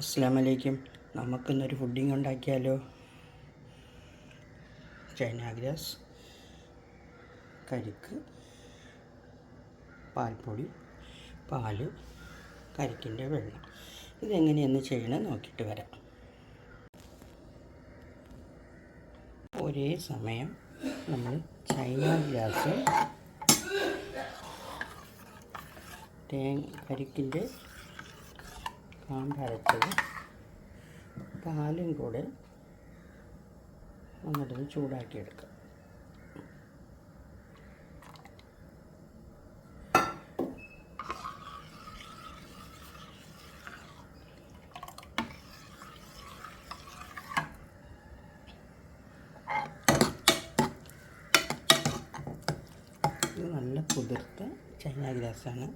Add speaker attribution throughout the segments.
Speaker 1: അസ്സാം വലൈക്കും നമുക്കിന്നൊരു ഫുഡിങ് ഉണ്ടാക്കിയാലോ? ചൈന ഗ്രാസ് കരിക്ക് പാൽപ്പൊടി പാൽ കരിക്കിന്റെ വെള്ളം. ഇതെങ്ങനെയെന്ന് ചെയ്യണം നോക്കിയിട്ട് വരാം. ഒരേ സമയം നമ്മൾ ചൈന ഗ്രാസ് തേങ്ങ കരിക്കിന്റെ കാമ്പരച്ചത് പാലും കൂടെ എന്നിട്ടൊന്ന് ചൂടാക്കിയെടുക്കുക നല്ല കുതിർത്ത ചൈന ഗ്രാസാണ്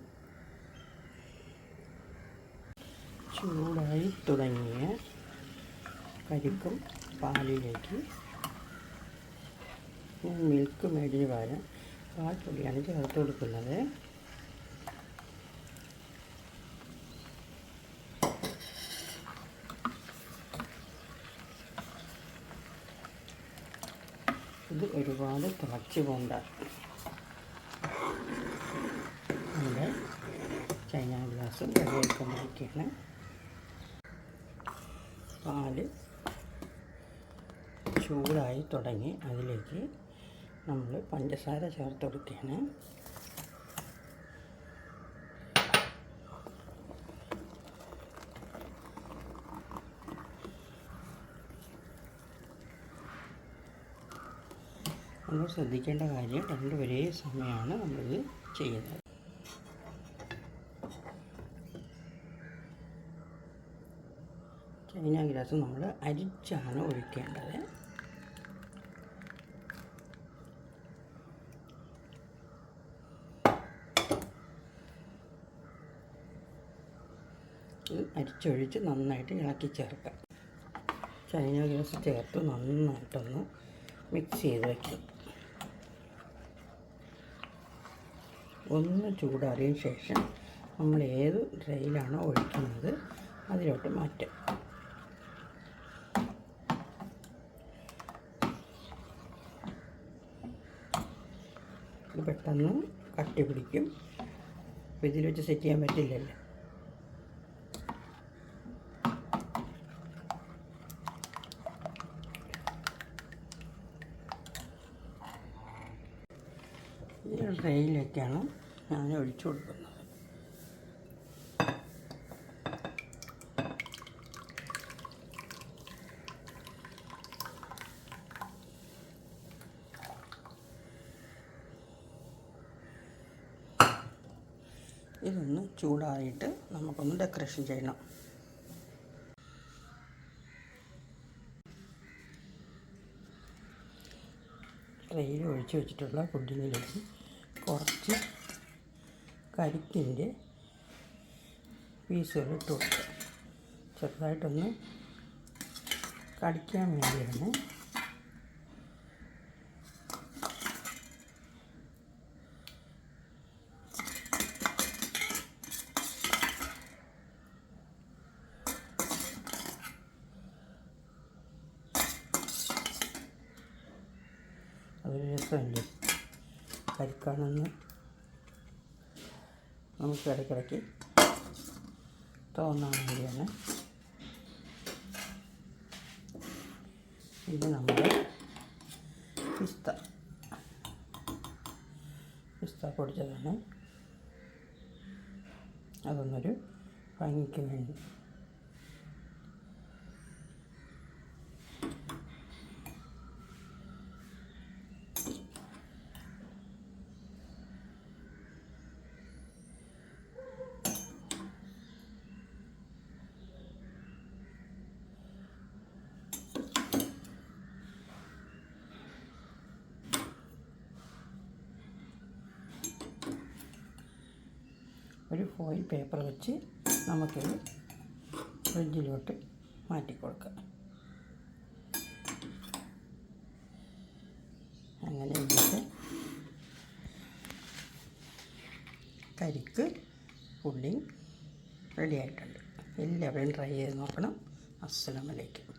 Speaker 1: ചൂടായി തുടങ്ങിയ കരിക്കും പാലിലേക്ക് ഞാൻ മിൽക്ക് മേടിന് പകരം പാൽപ്പൊടിയാണ് ചേർത്ത് കൊടുക്കുന്നത്. ഇത് ഒരുപാട് തിളച്ച് പോണ്ട. നമ്മുടെ ചൈന ഗ്ലാസ് വെള്ളയൊക്കെ പാൽ ചൂടായി തുടങ്ങി അതിലേക്ക് നമ്മൾ പഞ്ചസാര ചേർത്ത് കൊടുക്കുകയാണ്. നമ്മൾ ശ്രദ്ധിക്കേണ്ട കാര്യം രണ്ട് ഒരേ സമയമാണ് നമ്മളിത് ചെയ്യുന്നത്. ചൈന ഗ്ലാസ് നമ്മൾ അരിച്ചാണ് ഒഴിക്കേണ്ടത്. അരിച്ചൊഴിച്ച് നന്നായിട്ട് ഇളക്കി ചേർക്കാം. ചൈന ഗ്ലാസ് ചേർത്ത് നന്നായിട്ടൊന്ന് മിക്സ് ചെയ്ത് വയ്ക്കും ഒന്ന് ചൂടാറിയ ശേഷം നമ്മൾ ഏത് ട്രെയിലാണോ ഒഴിക്കുന്നത് അതിലോട്ട് മാറ്റാം. ഇത് പെട്ടെന്ന് കട്ടി പിടിക്കും. അപ്പോൾ ഇതിൽ വെച്ച് സെറ്റ് ചെയ്യാൻ പറ്റില്ലല്ലോ. ഈ ട്രെയിലേക്കാണ് ഞാൻ ഒഴിച്ചു കൊടുക്കുന്നത്. ഇതൊന്ന് ചൂടായിട്ട് നമുക്കൊന്ന് ഡെക്കറേഷൻ ചെയ്യണം. ട്രെയിൽ ഒഴിച്ച് വെച്ചിട്ടുള്ള പുഡിങ്ങിലേക്ക് കുറച്ച് കരിക്കിന്റെ പീസുകൾ ഇട്ട് കൊടുക്കുക ചെറുതായിട്ടൊന്ന് കടിക്കാൻ വേണ്ടിയാണ് രസമല്ലേ കരിക്കാണെന്ന് നമുക്ക് ഇടയ്ക്കിടയ്ക്ക് തോന്നാൻ വേണ്ടിയാണ്. ഇത് നമ്മൾ പിസ്ത. പിസ്ത പൊടിച്ചതാണ്. അതൊന്നൊരു ഭംഗിക്ക് വേണ്ടി. ഒരു ഫോയിൽ പേപ്പർ വെച്ച് നമുക്കിത് ഫ്രിഡ്ജിലോട്ട് മാറ്റി കൊടുക്കാം അങ്ങനെ ഇന്നത്തെ കരിക്ക് പുഡിങ് റെഡി ആയിട്ടുണ്ട്. എല്ലാവരും ട്രൈ ചെയ്ത് നോക്കണം. അസ്സലാമലൈക്കും